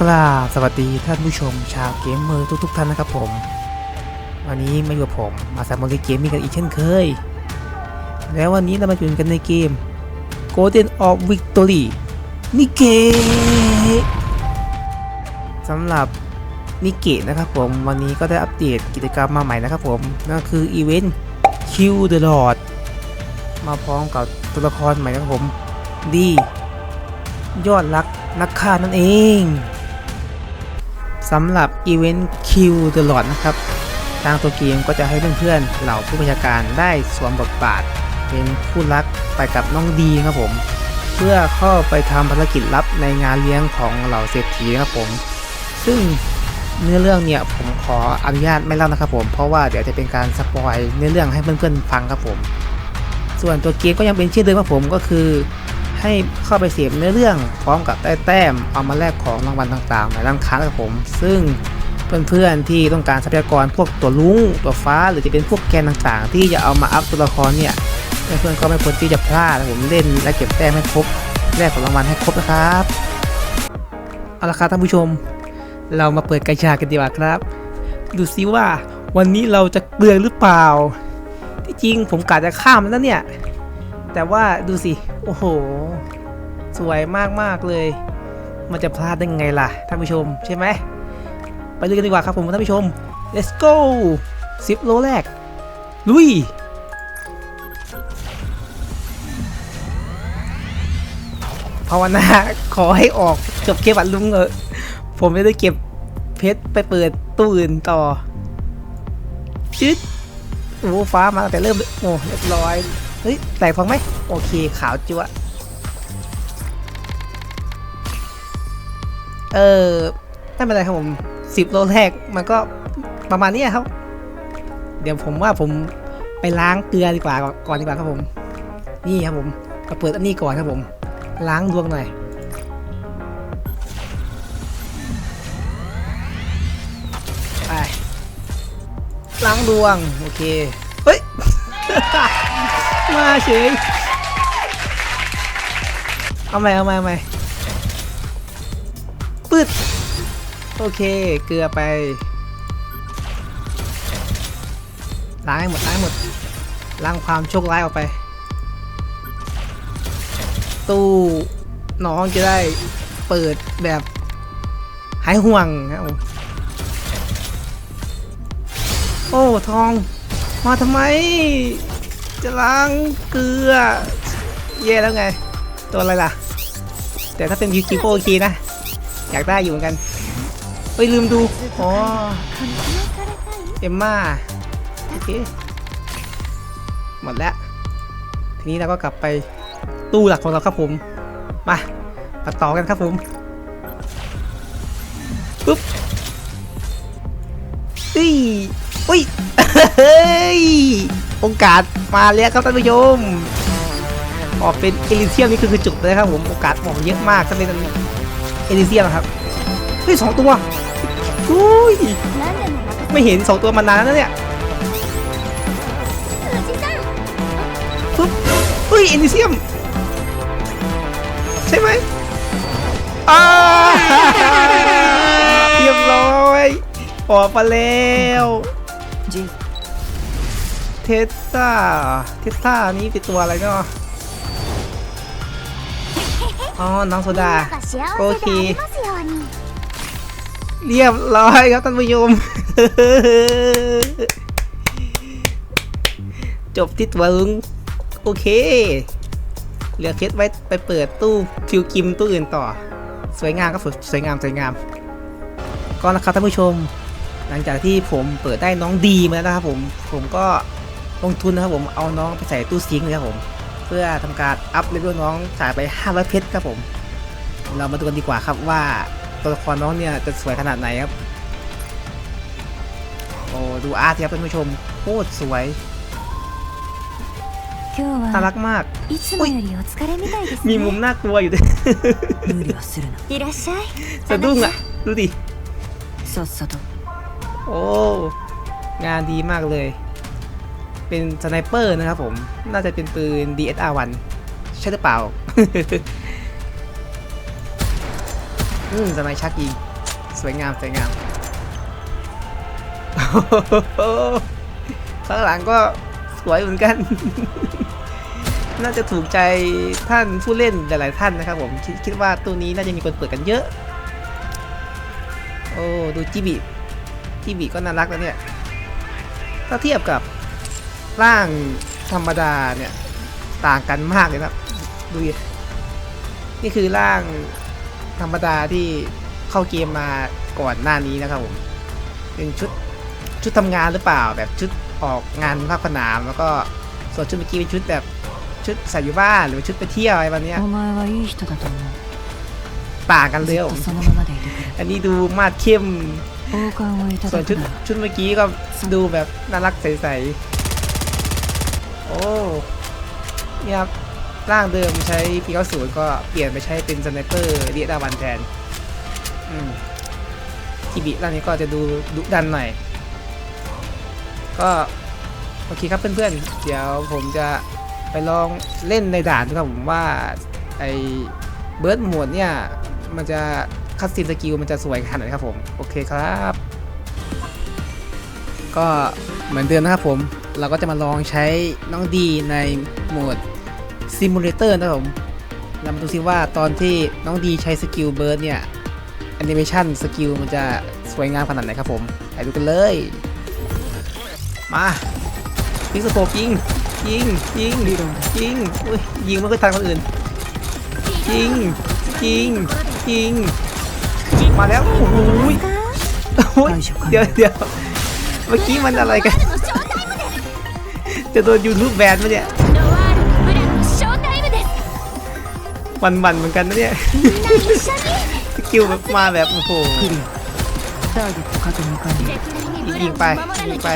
กราบสวัสดีท่านผู้ชมชาวเกมเมอร์ทุกๆท่านนะครับผม วันนี้มาอยู่กับผมมาสามโมลิเกมมิ่งกันอีกเช่นเคย แล้ววันนี้เรามาอยู่กันในเกม Golden of Victory นิเกะสำหรับนิเกะนะครับผมวันนี้ก็ได้อัปเดตกิจกรรมมาใหม่นะครับผม นั่นคืออีเวนต์ Kill the Lord มาพร้อมกับตัวละครใหม่นะครับผมดี ยอดรักนักฆ่านั่นเอง สำหรับอีเวนต์ Kill the Lord นะครับ ทางตัวเกมก็จะให้เพื่อนๆเหล่าผู้บัญชาการได้สวมบทบาท เป็นผู้รักไปกับน้องดีครับผม เพื่อเข้าไปทำภารกิจลับในงานเลี้ยงของเหล่าเศรษฐีครับผม ซึ่งเนื้อเรื่องเนี่ยผมขออนุญาตไม่เล่านะครับผม เพราะว่าเดี๋ยวจะเป็นการสปอยเนื้อเรื่องให้เพื่อนๆฟังครับผม ส่วนตัวเกมก็ยังเป็นชื่อเดิมครับผมก็คือ ให้เข้าไปเสพเนื้อเรื่องพร้อมกับได้แต้มเอามาแลกของรางวัลต่างๆในร้านค้าครับผม ซึ่งเพื่อนๆที่ต้องการทรัพยากรพวกตัวลุงตัวฟ้าหรือจะเป็นพวกแกนต่างๆ ที่จะเอามาอัพตัวละครเนี่ยเพื่อนๆก็ไม่ควรที่จะพลาดผมเล่นและเก็บแต้มให้ครบแลกของรางวัลให้ครบนะครับเอาละครับท่านผู้ชม เรามาเปิดกระชากันดีกว่าครับ ดูซิว่าวันนี้เราจะเกลือหรือเปล่า ที่จริงผมกะจะข้ามแล้วเนี่ย แต่ว่าดูสิ โอ้โห สวยมากๆเลย มันจะพลาดได้ไงล่ะท่านผู้ชมใช่ไหม ไปเลยกันดีกว่าครับผมท่านผู้ชม let's go 10โลแรก ลุยภาวนาขอให้ออกจบเก็บบัตรลุงเออะผมไม่ได้เก็บเพชรไปเปิดตู้อื่นต่อชิดโอ้ฟ้ามาตั้งแต่เริ่ม โอ้เรียบร้อย เฮ้ยแตกฟังไหมโอเคขาวจั๊วเออไม่เป็นไรครับผมสิบโลแรกมันก็ประมาณนี้ครับ เดี๋ยวผมว่าผมไปล้างเกลือดีกว่าก่อนดีกว่าครับผม นี่ครับผมมาเปิดอันนี้ก่อนครับผม ล้างดวงหน่อยไปล้างดวง โอเค มาเฉยเอาใหม่เอาใหม่เอาใหม่ปืดโอเค เกลือไป ล้างให้หมดล้างหหมด ล้างความโชคร้ายออกไป ตู้น้องจะได้เปิดแบบหายห่วงครับโอ้ ทอง มาทำไมจะล้างเกลือ เย่แล้วไง ตัวอะไรล่ะ แต่ถ้าเป็นยูกิโกโอเคนะ อยากได้อยู่เหมือนกันเฮ้ยลืมดู อ๋อ เอ็มม่าโอเค หมดแล้ว ทีนี้เราก็กลับไปตู้หลักของเราครับผม มามาต่อกันครับผม ปุ๊บอุ้ยอุ้ย ฮ้ยโอกาสมาแล้วครับท่านผู้ชมออกเป็นเอลิเซียมนี่คือจุดเลยครับผมโอกาสออกเยอะมากถ้าเป็นเอลิเซียมครับเฮ้ยสองตัวอุ้ยไม่เห็นสองตัวมานานแล้วเนี่ยปึ๊บเฮ้ยเอลิเซียม ใช่ไหมอ้าเรียบร้อยออกมาแล้ว เทสตาเทสตานี้เป็นตัวอะไรเนาะอ๋อ น้องโซดา โอเค เรียบร้อยครับท่านผู้ชมจบที่ตัวลุงโอเค เหลือเคสไว้ไปเปิดตู้ฟิวกิมตู้อื่นต่อ สวยงามก็สวยงามสวยงาม ก็นะครับท่านผู้ชม หลังจากที่ผมเปิดได้น้องดีมาแล้วนะครับผม ผมก็ ลงทุนนะครับผมเอาน้องไปใส่ตู้ซิงค์เลยครับผม เพื่อทำการอัพเลเวลน้องสายไป 500 เพชรครับผม เรามาดูกันดีกว่าครับว่าตัวละครน้องเนี่ยจะสวยขนาดไหนครับ โอ้ดูอาร์ตครับท่านผู้ชมโคตรสวยน่ารักมากมีมุมน่ากลัวอยู่ด้วยสะดุ้งอะดูดิ โอ้ งานดีมากเลย เป็นสไนเปอร์นะครับผม น่าจะเป็นปืน DSR1 ใช่หรือเปล่า อืมสไนชักยิงสวยงาม สวยงาม ข้างหลังก็สวยเหมือนกัน น่าจะถูกใจท่านผู้เล่นหลาย ๆ ท่านนะครับผม คิดคิดว่าตัวนี้น่าจะมีคนเปิดกันเยอะ โอ้ ดูจิบิจิบิก็น่ารักแล้วเนี่ย ถ้าเทียบกับ ร่างธรรมดาเนี่ย ต่างกันมากเลยนะดูดินี่คือร่างธรรมดาที่เข้าเกมมาก่อนหน้านี้นะครับผมเป็นชุดชุดทำงานหรือเปล่า แบบชุดออกงานภาคสนามแล้วก็ส่วนชุดเมื่อกี้เป็นชุดแบบชุดใส่อยู่บ้านหรือชุดไปเที่ยวอะไรแบบนี้ต่างกันเลยผมอันนี้ดูมาดเข้มส่วนชุดชุดเมื่อกี้ก็ดูแบบน่ารักใส อ้นี่ยครับร่างเดิมใช้ปีเก้าศูนย์ก็เปลี่ยนไปใช้เป็นสไนเปอร์เรียดาวันแทนอืมทีบีร่างนี้ก็จะดูดุดันหน่อย ก็โอเคครับเพื่อนๆ เดี๋ยวผมจะไปลองเล่นในด่านดูครับผมว่าไอเบิร์ดหมวดเนี่ย มันจะคัสซีนสกิลมันจะสวยขนาดไหนครับผม โอเคครับ ก็เหมือนเดิมนะครับผม เราก็จะมาลองใช้น้องดีในโหมดซิมูเลเตอร์นะครับผมเรามาดูซิว่าตอนที่น้องดีใช้สกิลเบิร์ดเนี่ยแอนิเมชันสกิลมันจะสวยงามขนาดไหนครับผมไปดูกันเลย มายิงสโคปยิงยิงยิงยิงอุ้ยยิงไม่ค่อยทันคนอื่นยิงยิงยิงมาแล้วโอ้โหยโอ้ยเดี๋ยวเดี๋ยวเมื่อกี้มันอะไรกัน จะโดนยูทูบแบนไหมเนี่ยวันวันเหมือนกันนะเนี่ยสกิลแบบมาแบบโอ้โหยิงไปยิงไป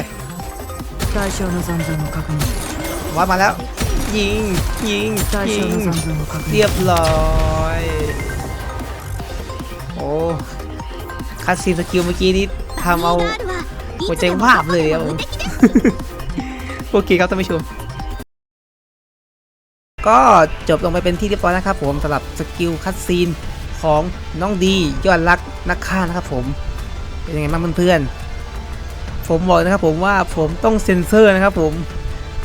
วัามาแล้ว ยิงยิงยิงเรียบร้อยโอ้คาสซีนสกิลเมื่อกี้นี้ทำเอาหัวใจวาบเลยครับผม โอเคครับท่านผู้ชม ก็จบลงไปเป็นที่เรียบร้อยนะครับผมสำหรับสกิลคัตซีนของน้องดียอดรักนักฆ่านะครับผมเป็นยังไงบ้างเพื่อนๆผมบอกนะครับผมว่าผมต้องเซ็นเซอร์นะครับผม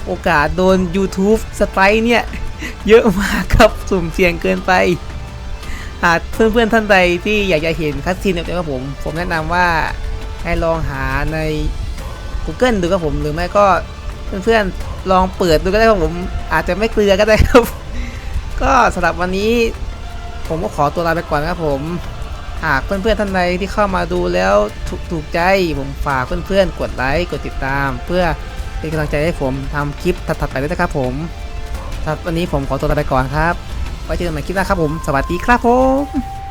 โอกาสโดน YouTube สไตร์เนี่ย เยอะมากครับสุ่มเสี่ยงเกินไป หากเพื่อนๆท่านใดที่อยากจะเห็นคัตซีนแบบนี้ครับผม ผมแนะนำว่าให้ลองหาใน Google ดูครับผมหรือไม่ก็ เพื่อนๆลองเปิดดูก็ได้ครับผมอาจจะไม่เกลือก็ได้ครับ ก็สำหรับวันนี้ ผมก็ขอตัวลาไปก่อนครับผม หากเพื่อนๆท่านใดที่เข้ามาดูแล้วถูกถูกใจผมฝากเพื่อนๆกดไลค์กดติดตาม เพื่อเป็นกำลังใจให้ผมทำคลิปถัดๆไปด้วยนะครับผมสำหรับวันนี้ผมขอตัวลาไปก่อนครับไว้เจอกันใหม่คลิปหน้าครับผม สวัสดีครับผม